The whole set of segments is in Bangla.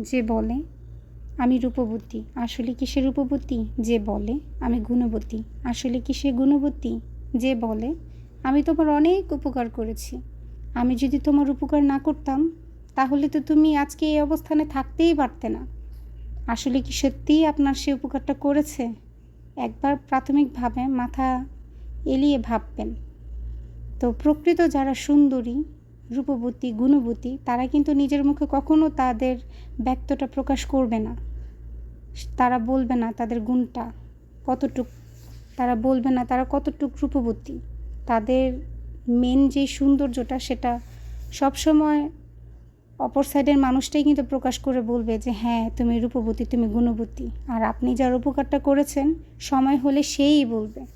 যে বলে, আমি রূপবতী, আসলে কি সে রূপবতী? যে বলে, আমি গুণবতী, আসলে কি সে গুণবতী? যে বলে, আমি তোমার অনেক উপকার করেছি। আমি যদি তোমার উপকার না করতাম, তাহলে তো তুমি আজকে এই অবস্থানে থাকতেই পারতে না। আসলে কি সত্যিই আপনার সে উপকারটা করেছে? একবার প্রাথমিকভাবে মাথা এলিয়ে ভাববেন। তো প্রকৃত যারা সুন্দরী রূপবতী, গুণবতী, তারা কিন্তু নিজের মুখে কখনো তাদের ব্যক্তটা প্রকাশ করবে না। তারা বলবে না তাদের গুণটা কতটুক, তারা বলবে না তারা কতটুক রূপবতী। তাদের মেন যে সৌন্দর্যটা সেটা সবসময় অপর সাইডের মানুষটাই কিন্তু প্রকাশ করে বলবে যে হ্যাঁ তুমি রূপবতী, তুমি গুণবতী। আর আপনি যার উপকারটা করেছেন, সময় হলে সেই বলবে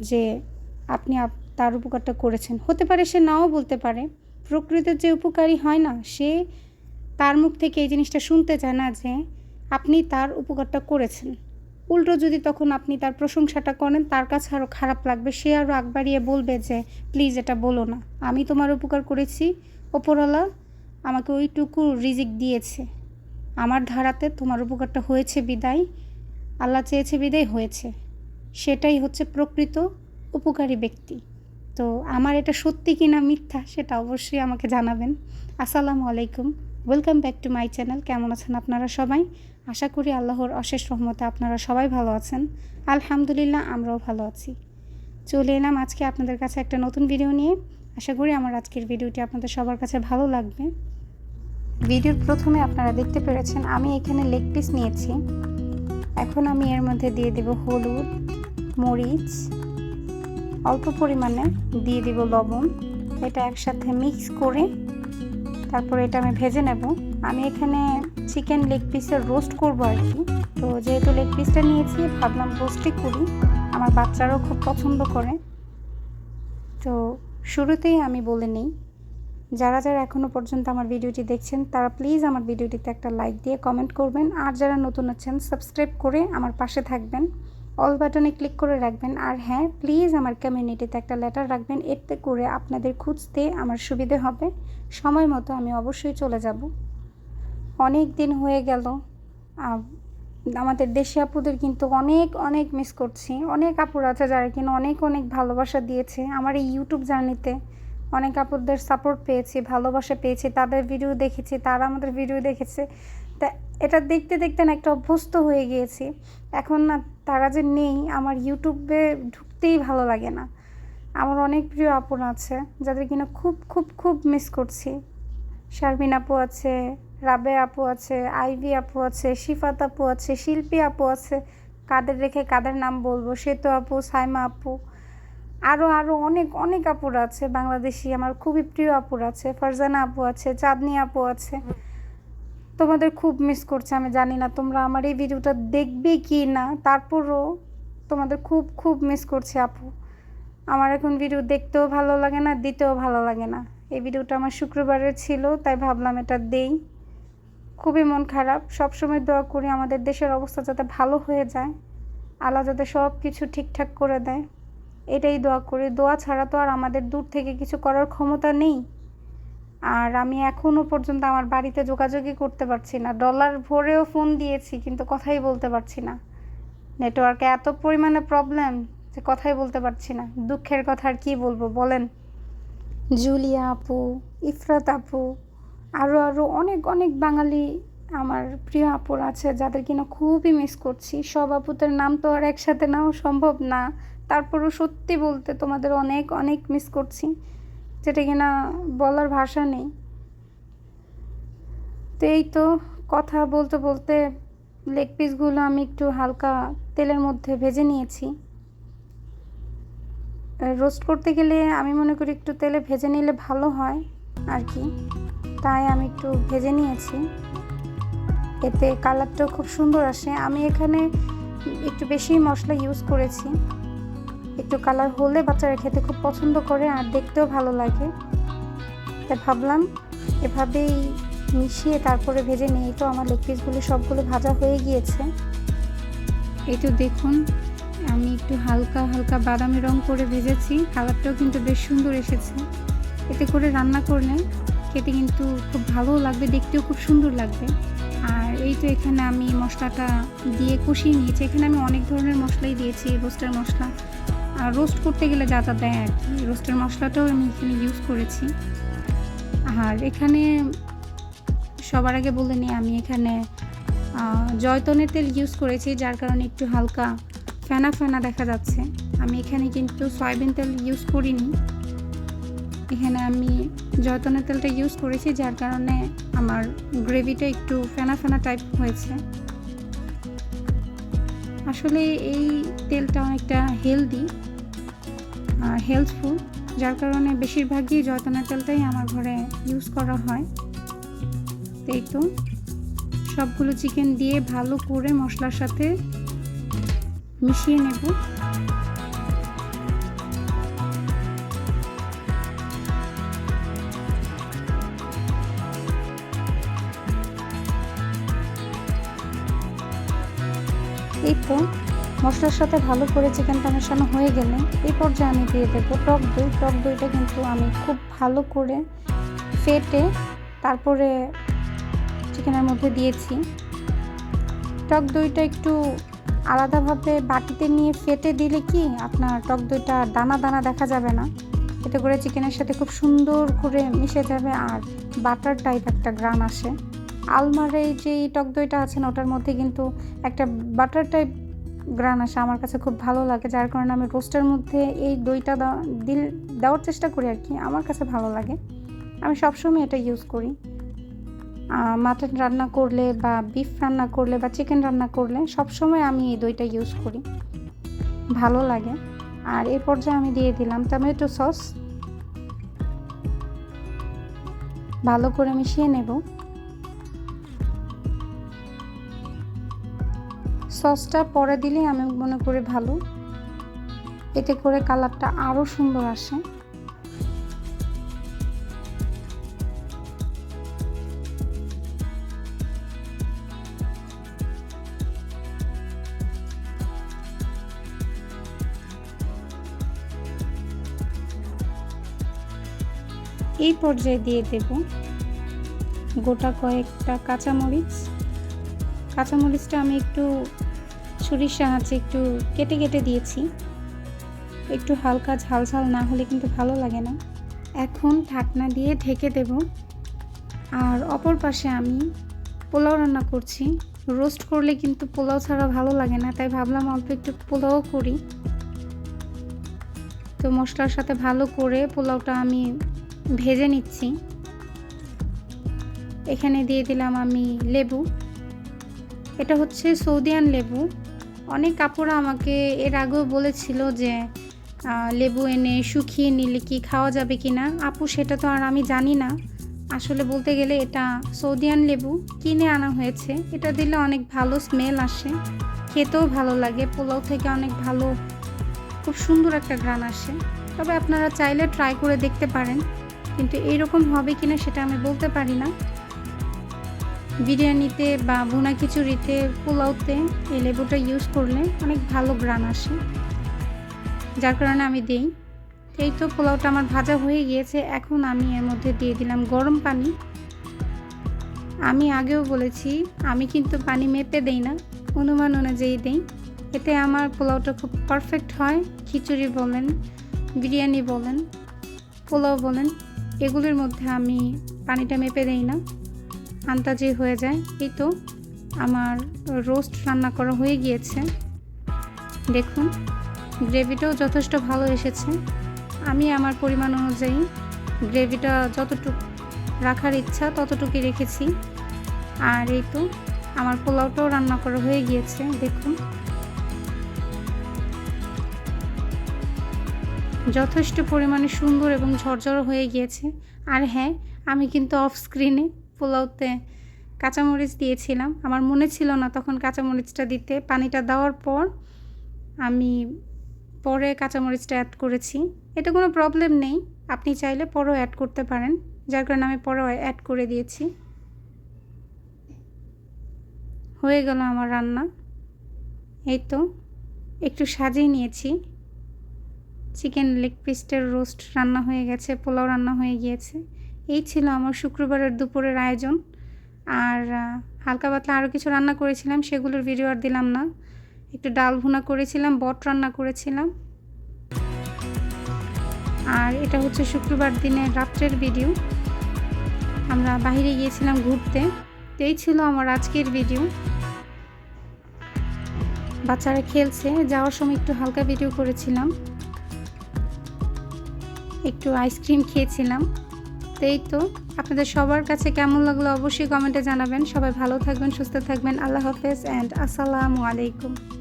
যে, আপনি আপ- তার উপকারটা করেছেন। হতে পারে সে নাও বলতে পারে প্রকৃতির যে উপকারী হয় না, সে তার মুখ থেকে এই জিনিসটা শুনতে চায় না যে আপনি তার উপকারটা করেছেন। উল্টো যদি তখন আপনি তার প্রশংসাটা করেন, তার কাছে আরও খারাপ লাগবে। সে আরও আগ বাড়িয়ে বলবে যে, প্লিজ এটা বলো না। আমি তোমার উপকার করেছি। ওপরওয়ালা আমাকে ওইটুকু রিজিক দিয়েছে। আমার ধারাতে তোমার উপকারটা হয়েছে বিদায়। আল্লাহ চেয়েছে বিদায় হয়েছে। সেটাই হচ্ছে প্রকৃত উপকারী ব্যক্তি। তো আমার এটা সত্যি কি না মিথ্যা সেটা অবশ্যই আমাকে জানাবেন। আসসালামু আলাইকুম। Welcome back to my channel কেমন আছেন আপনারা সবাই? আশা করি আল্লাহর অশেষ রহমতে আপনারা সবাই ভালো আছেন। আলহামদুলিল্লাহ, আমরাও ভালো আছি। চলে এলাম আজকে আপনাদের কাছে একটা নতুন ভিডিও নিয়ে। আশা করি আমার আজকের ভিডিওটি আপনাদের সবার কাছে ভালো লাগবে। ভিডিওর প্রথমে আপনারা দেখতে পেরেছেন, আমি এখানে লেগ পিস নিয়েছি। এখন আমি এর মধ্যে দিয়ে দেব হলুদ, মরিচ অল্প পরিমাণে দিয়ে দিব লবণ। এটা একসাথে মিক্স করে তারপরে এটা আমি ভেজে নেব। আমি এখানে চিকেন লেগ পিসের রোস্ট করব আর কি। তো যেহেতু লেগ পিসটা নিয়েছি, ভাবলাম রোস্টই করি। আমার বাচ্চারাও খুব পছন্দ করে। তো শুরুতেই আমি বলে নিই, যারা যারা এখনও পর্যন্ত আমার ভিডিওটি দেখছেন, তারা প্লিজ আমার ভিডিওটিতে একটা লাইক দিয়ে কমেন্ট করবেন। আর যারা নতুন আছেন, সাবস্ক্রাইব করে আমার পাশে থাকবেন। অল বাটনে ক্লিক করে রাখবেন। আর হ্যাঁ প্লিজ আমার কমিউনিটিতে একটা লেটার রাখবেন। এতে করে আপনাদের খুঁজতে আমার সুবিধে হবে। সময় মতো আমি অবশ্যই চলে যাব। অনেক দিন হয়ে গেল। আমাদের দেশি আপুদের কিন্তু অনেক অনেক মিস করছি। অনেক আপুর আছে যারা কিনা অনেক অনেক ভালোবাসা দিয়েছে। আমার এই ইউটিউব জার্নিতে অনেক আপুদের সাপোর্ট পেয়েছি, ভালোবাসা পেয়েছি। তাদের ভিডিও দেখেছি, তারা আমাদের ভিডিও দেখেছে। তা এটা দেখতে দেখতে না একটা অভ্যস্ত হয়ে গিয়েছি। এখন না তারা যে নেই, আমার ইউটিউবে ঢুকতেই ভালো লাগে না। আমার অনেক প্রিয় আপন আছে, যাদের কিনা খুব খুব খুব মিস করছি। শারমিন আপু আছে, রাবে আপু আছে, আইভি আপু আছে, শিফাত আপু আছে, শিল্পী আপু আছে। কাদের রেখে কাদের নাম বলব? সেতু আপু, সাইমা আপু। আরও আরও অনেক অনেক আপুর আছে, বাংলাদেশি। আমার খুবই প্রিয় আপুর আছে। ফারজানা আপু আছে, চাঁদনি আপু আছে। তোমাদের খুব মিস করছে, আমি জানি না তোমরা আমার এই ভিডিওটা দেখবে কি না। তারপরও তোমাদের খুব খুব মিস করছে আপু। আমার এখন ভিডিও দেখতেও ভালো লাগে না, দিতেও ভালো লাগে না। এই ভিডিওটা আমার শুক্রবারের ছিল, তাই ভাবলাম এটা দেই। খুবই মন খারাপ, সবসময় দোয়া করি আমাদের দেশের অবস্থা যাতে ভালো হয়ে যায়। আল্লাহ যাতে সব কিছু ঠিকঠাক করে দেয়। এটাই দোয়া করি। দোয়া ছাড়া তো আর আমাদের দূর থেকে কিছু করার ক্ষমতা নেই। আর আমি এখনও পর্যন্ত আমার বাড়িতে যোগাযোগই করতে পারছি না। ডলার ভরেও ফোন দিয়েছি, কিন্তু কথাই বলতে পারছি না। নেটওয়ার্কে এত পরিমাণে প্রবলেম যে কথাই বলতে পারছি না। দুঃখের কথা আর কী বলব, বলেন। জুলিয়া আপু, ইফরাত আপু আরও আরও অনেক অনেক বাঙালি আমার প্রিয় আপুর আছে, যাদের কিনা খুবই মিস করছি। সব আপুদের নাম তো আর একসাথে নেওয়া সম্ভব না। তারপরও সত্যি বলতে তোমাদের অনেক অনেক মিস করছি। যেটা কিনা বলার ভাষা নেই। তো এই তো কথা বলতে বলতে লেগ পিসগুলো আমি একটু হালকা তেলের মধ্যে ভেজে নিয়েছি। রোস্ট করতে গেলে আমি মনে করি একটু তেলে ভেজে নিলে ভালো হয় আর কি। তাই আমি একটু ভেজে নিয়েছি। এতে কালারটাও খুব সুন্দর আসে। আমি এখানে একটু বেশি মশলা ইউজ করেছি। একটু কালার হলে বাচ্চারা খেতে খুব পছন্দ করে আর দেখতেও ভালো লাগে। তাই ভাবলাম এভাবেই মিশিয়ে তারপরে ভেজে নিই। এই তো আমার লেগ পিসগুলো সবগুলো ভাজা হয়ে গিয়েছে। এই তো দেখুন, আমি একটু হালকা হালকা বাদামি রং করে ভেজেছি। কালারটাও কিন্তু বেশ সুন্দর এসেছে। এতে করে রান্না করলে খেতে কিন্তু খুব ভালো লাগবে, দেখতেও খুব সুন্দর লাগবে। আর এই তো এখানে আমি মশলাটা দিয়ে কষিয়ে নিয়েছি। এখানে আমি অনেক ধরনের মশলাই দিয়েছি রোস্টের মশলা। আর রোস্ট করতে গেলে যা যা দেয় আর কি। রোস্টের মশলাটাও আমি এখানে ইউজ করেছি। আর এখানে সবার আগে বলে নিই, আমি এখানে জয়তনের তেল ইউজ করেছি, যার কারণে একটু হালকা ফেনা ফেনা দেখা যাচ্ছে। আমি এখানে কিন্তু সয়াবিন তেল ইউজ করিনি। এখানে আমি জয়তনের তেলটা ইউজ করেছি, যার কারণে আমার গ্রেভিটা একটু ফেনা ফেনা টাইপ হয়েছে। আসলে এই তেলটা অনেকটা হেলদি হেলথফুল যার কারণে বেশিরভাগই জয়তনের তেলটাই আমার ঘরে ইউজ করা হয়। এই তো, সবগুলো চিকেন দিয়ে ভালো করে মশলার সাথে মিশিয়ে নেব। মশলার সাথে ভালো করে চিকেনটা মেশানো হয়ে গেলে এই পর্যায়ে আমি দিয়ে দেবো টক দই। টক দইটা কিন্তু আমি খুব ভালো করে ফেটে তারপরে চিকেনের মধ্যে দিয়েছি। টক দইটা একটু আলাদাভাবে বাটিতে নিয়ে ফেটে দিলে কি আপনার টক দইটা দানা দানা দেখা যাবে না? এতে করে চিকেনের সাথে খুব সুন্দর করে মিশে যাবে আর বাটার টাইপ একটা গ্রান আসে। আলমারে যে টক দইটা আছে না, ওটার মধ্যে কিন্তু একটা বাটার টাইপ গ্রান আসে আমার কাছে খুব ভালো লাগে, যার কারণে আমি রোস্টের মধ্যে এই দইটা দিল, দেওয়ার চেষ্টা করি আর কি, আমার কাছে ভালো লাগে। আমি সবসময় এটা ইউজ করি। মাটন রান্না করলে বা বিফ রান্না করলে বা চিকেন রান্না করলে সবসময় আমি এই দইটা ইউজ করি। ভালো লাগে। আর এর পর্যায়ে আমি দিয়ে দিলাম টমেটো সস ভালো করে মিশিয়ে নেব। সসটা পরে দিলে আমি মনে করি ভালো। এতে করে কালারটা আরও সুন্দর আসে। এই পর্যায়ে দিয়ে দেব গোটা কয়েকটা কাঁচামরিচ। কাঁচামরিচটা আমি একটু ছুরির সাহায্যে একটু কেটে কেটে দিয়েছি। একটু হালকা ঝাল ঝাল না হলে কিন্তু ভালো লাগে না। এখন ঢাকনা দিয়ে ঢেকে দেব। আর অপর পাশে আমি পোলাও রান্না করছি। রোস্ট করলে কিন্তু পোলাও ছাড়া ভালো লাগে না, তাই ভাবলাম অল্প একটু পোলাও করি। তো মশলার সাথে ভালো করে পোলাওটা আমি ভেজে নিচ্ছি। এখানে দিয়ে দিলাম আমি লেবু। এটা হচ্ছে সৌদিয়ান লেবু। অনেক কাপড় আমাকে এর আগেও বলেছিল যে লেবু এনে শুকিয়ে নিলে কি খাওয়া যাবে কি না? আপু, সেটা তো আর আমি জানি না। আসলে বলতে গেলে এটা সৌদিয়ান লেবু, কিনে আনা হয়েছে। এটা দিলে অনেক ভালো স্মেল আসে। খেতেও ভালো লাগে। পোলাও থেকে অনেক ভালো, খুব সুন্দর একটা গ্রান আসে। তবে আপনারা চাইলে ট্রাই করে দেখতে পারেন। কিন্তু এইরকম হবে কিনা সেটা আমি বলতে পারি না। বিরিয়ানিতে বা ভুনা খিচুড়িতে, পোলাওতে এই লেবুটা ইউজ করলে অনেক ভালো গ্রান আসে। যার কারণে আমি দিই। এই তো পোলাওটা আমার ভাজা হয়ে গিয়েছে। এখন আমি এর মধ্যে দিয়ে দিলাম গরম পানি। আমি আগেও বলেছি, আমি কিন্তু পানি মেপে দেই না, অনুমান অনুযায়ী দেই। এতে আমার পোলাওটা খুব পারফেক্ট হয়। খিচুড়ি বলেন, বিরিয়ানি বলেন, পোলাও বলেন, এগুলোর মধ্যে আমি পানিটা মেপে দেই না। আন্তাজে হয়ে যায়। এই তো আমার রোস্ট রান্না করা হয়ে গিয়েছে। দেখুন গ্রেভিটাও যথেষ্ট ভালো এসেছে। আমি আমার পরিমাণ অনুযায়ী গ্রেভিটা যতটুকু রাখার ইচ্ছা ততটুকুই রেখেছি। আর এই তো আমার পোলাওটাও রান্না করা হয়ে গিয়েছে, দেখুন। যথেষ্ট পরিমাণে সুন্দর এবং ঝরঝরে হয়ে গিয়েছে। আর হ্যাঁ আমি কিন্তু অফ স্ক্রিনে পোলাওতে কাঁচামরিচ দিয়েছিলাম। আমার মনে ছিল না তখন কাঁচামরিচটা দিতে। পানিটা দেওয়ার পর আমি পরে কাঁচামরিচটা অ্যাড করেছি। এটা কোনো প্রবলেম নেই। আপনি চাইলে পরেও অ্যাড করতে পারেন। যার কারণে আমি পরেও অ্যাড করে দিয়েছি। হয়ে গেল আমার রান্না। এই তো। একটু সাজিয়ে নিয়েছি। চিকেন লেগ পিসটার রোস্ট রান্না হয়ে গেছে, পোলাও রান্না হয়ে গিয়েছে। এই ছিল আমার শুক্রবারের দুপুরের আয়োজন। আর হালকা পাতলা আরও কিছু রান্না করেছিলাম, সেগুলোর ভিডিও আর দিলাম না। একটু ডাল ভুনা করেছিলাম, বট রান্না করেছিলাম। আর এটা হচ্ছে শুক্রবার দিনের রাত্রের ভিডিও আমরা বাইরে গিয়েছিলাম ঘুরতে। তো এই ছিল আমার আজকের ভিডিও বাচ্চারা খেলছে, যাওয়ার সময় একটু হালকা ভিডিও করেছিলাম। একটু আইসক্রিম খেয়েছিলাম। এই তো, আপনাদের সবার কাছে কেমন লাগল অবশ্যই কমেন্টে জানাবেন। সবাই ভালো থাকবেন, সুস্থ থাকবেন। আল্লাহ হাফেজ অ্যান্ড আসসালামু আলাইকুম।